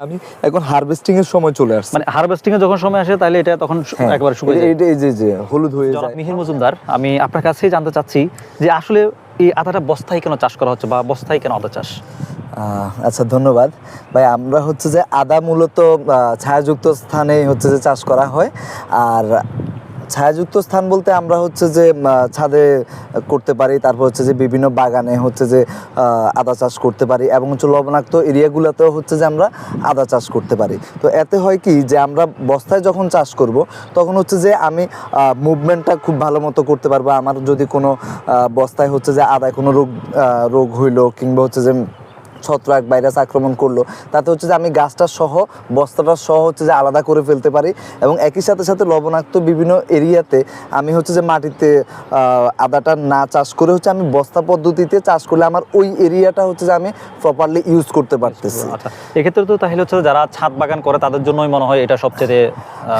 আমি এখন হারভেস্টিং এর সময় চলে আসছে। মানে হারভেস্টিং এ যখন সময় আসে তাহলে এটা তখন হ্যাঁ, একবার শুকিয়ে যায়। এই যে যে হলুদ হয়ে যায়। মিহির মজুমদার আমি আপনার কাছেই জানতে চাচ্ছি যে আসলে এই আদাটা বস্তায় কেন চাষ করা হচ্ছে বা বস্তায় কেন আদা চাষ? আহ, আচ্ছা ধন্যবাদ। ভাই আমরা হচ্ছে যে আদা মূলত ছায়াযুক্ত স্থানে হচ্ছে যে চাষ করা হয়। আর ছায়াযুক্ত স্থান বলতে আমরা হচ্ছে যে ছাদে করতে পারি, তারপর হচ্ছে যে বিভিন্ন বাগানে হচ্ছে যে আদা চাষ করতে পারি এবং হচ্ছে লবণাক্ত এরিয়াগুলোতেও হচ্ছে যে আমরা আদা চাষ করতে পারি। তো এতে হয় কি যে, আমরা বস্তায় যখন চাষ করব, তখন হচ্ছে যে আমি মুভমেন্টটা খুব ভালো মতো করতে পারব। আমার যদি কোনো বস্তায় হচ্ছে যে আদায় কোনো রোগ রোগ হইল কিংবা হচ্ছে যে ছত্রাক ভাইরাস আক্রমণ করল। তাতে হচ্ছে যে আমি গাছটা সহ বস্তাটা সহ হচ্ছে যে আলাদা করে ফেলতে পারি এবং একই সাথে সাথে লবণাক্ত বিভিন্ন এরিয়াতে আমি হচ্ছে যে মাটিতে আদাটা না চাষ করে হচ্ছে আমি বস্তা পদ্ধতিতে চাষ করলে আমার ওই এরিয়াটা হচ্ছে যে আমি প্রপারলি ইউজ করতে পারতেছি। আচ্ছা এক্ষেত্রে তো তাহলে হচ্ছে যারা ছাদ বাগান করে তাদের জন্যই মনে হয় এটা সবচেয়ে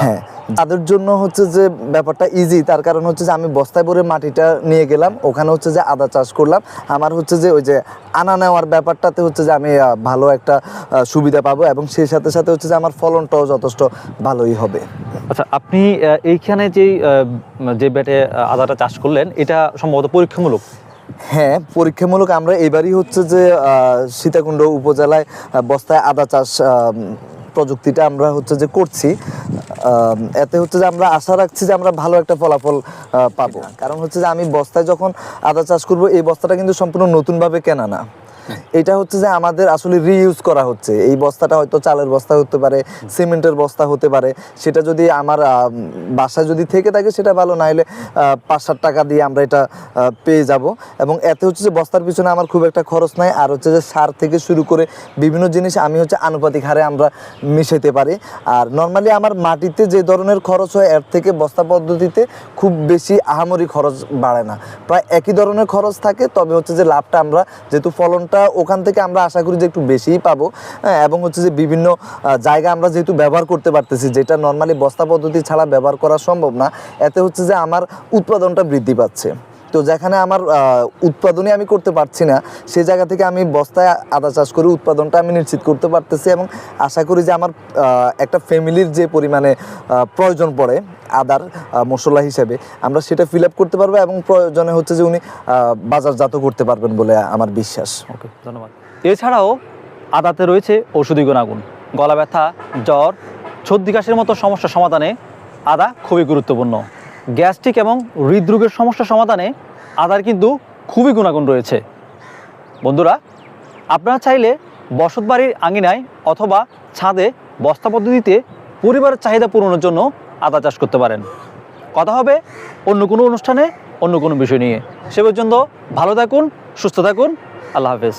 হ্যাঁ তাদের জন্য হচ্ছে যে ব্যাপারটা ইজি তার কারণ হচ্ছে যে আমি বস্তায় ভরে মাটিটা নিয়ে গেলাম ওখানে হচ্ছে যে আদা চাষ করলাম। আমার হচ্ছে যে ওই যে আনা নেওয়ার ব্যাপারটাতে হচ্ছে যে আমি ভালো একটা সুবিধা পাবো এবং সেই সাথে সাথে হচ্ছে যে আমার ফলনটাও যথেষ্ট ভালোই হবে। আচ্ছা আপনি এইখানে যে যে ব্যাটে আদাটা চাষ করলেন এটা সম্ভবত পরীক্ষামূলক? হ্যাঁ পরীক্ষামূলক। আমরা এবারই হচ্ছে যে সীতাকুণ্ড উপজেলায় বস্তায় আদা চাষ প্রযুক্তিটা আমরা হচ্ছে যে করছি। এতে হচ্ছে যে আমরা আশা রাখছি যে আমরা ভালো একটা ফলাফল পাবো। কারণ হচ্ছে যে আমি বস্তায় যখন আদা চাষ করব, এই বস্তাটা কিন্তু সম্পূর্ণ নতুনভাবে কেনা না। এটা হচ্ছে যে আমাদের আসলে রিইউজ করা হচ্ছে। এই বস্তাটা হয়তো চালের বস্তা হতে পারে, সিমেন্টের বস্তা হতে পারে। সেটা যদি আমার বাসায় যদি থেকে থাকে সেটা ভালো না হলে পাঁচ সাত টাকা দিয়ে আমরা এটা পেয়ে যাব। এবং এতে হচ্ছে যে বস্তার পিছনে আমার খুব একটা খরচ নাই। আর হচ্ছে যে সার থেকে শুরু করে বিভিন্ন জিনিস আমি হচ্ছে আনুপাতিক হারে আমরা মিশাইতে পারি। আর নর্মালি আমার মাটিতে যে ধরনের খরচ হয়, এর থেকে বস্তা পদ্ধতিতে খুব বেশি আহামরি খরচ বাড়ে না। প্রায় একই ধরনের খরচ থাকে, তবে হচ্ছে যে লাভটা আমরা যেহেতু ফলনটা ওখান থেকে আমরা আশা করি যে একটু বেশিই পাবো। হ্যাঁ, এবং হচ্ছে যে বিভিন্ন জায়গা আমরা যেহেতু ব্যবহার করতে পারতেছি যেটা নর্মালি বস্তা পদ্ধতি ছাড়া ব্যবহার করা সম্ভব না এতে হচ্ছে যে আমার উৎপাদনটা বৃদ্ধি পাচ্ছে। তো যেখানে আমার আহ, উৎপাদনই আমি করতে পারছি না সেই জায়গা থেকে আমি বস্তায় আদা চাষ করে উৎপাদনটা আমি নিশ্চিত করতে পারতেছি এবং আশা করি যে আমার একটা ফ্যামিলির যে পরিমাণে প্রয়োজন পড়ে আদার মশলা হিসেবে আমরা সেটা ফিল আপ করতে পারব এবং প্রয়োজনে হচ্ছে যে উনি বাজারজাত করতে পারবেন বলে আমার বিশ্বাস। ওকে ধন্যবাদ। এছাড়াও আদাতে রয়েছে ঔষধি গুণাগুণ গলা ব্যথা জ্বর সর্দি কাশির মতো সমস্যা সমাধানে আদা খুবই গুরুত্বপূর্ণ। গ্যাস্ট্রিক এবং হৃদরোগের সমস্যা সমাধানে আদার কিন্তু খুবই গুণাগুণ রয়েছে। বন্ধুরা, আপনারা চাইলে বসত বাড়ির আঙিনায় অথবা ছাদে বস্তা পদ্ধতিতে পরিবারের চাহিদা পূরণের জন্য আদা চাষ করতে পারেন। কথা হবে অন্য কোনো অনুষ্ঠানে, অন্য কোনো বিষয় নিয়ে। সে পর্যন্ত ভালো থাকুন, সুস্থ থাকুন। আল্লাহ হাফেজ।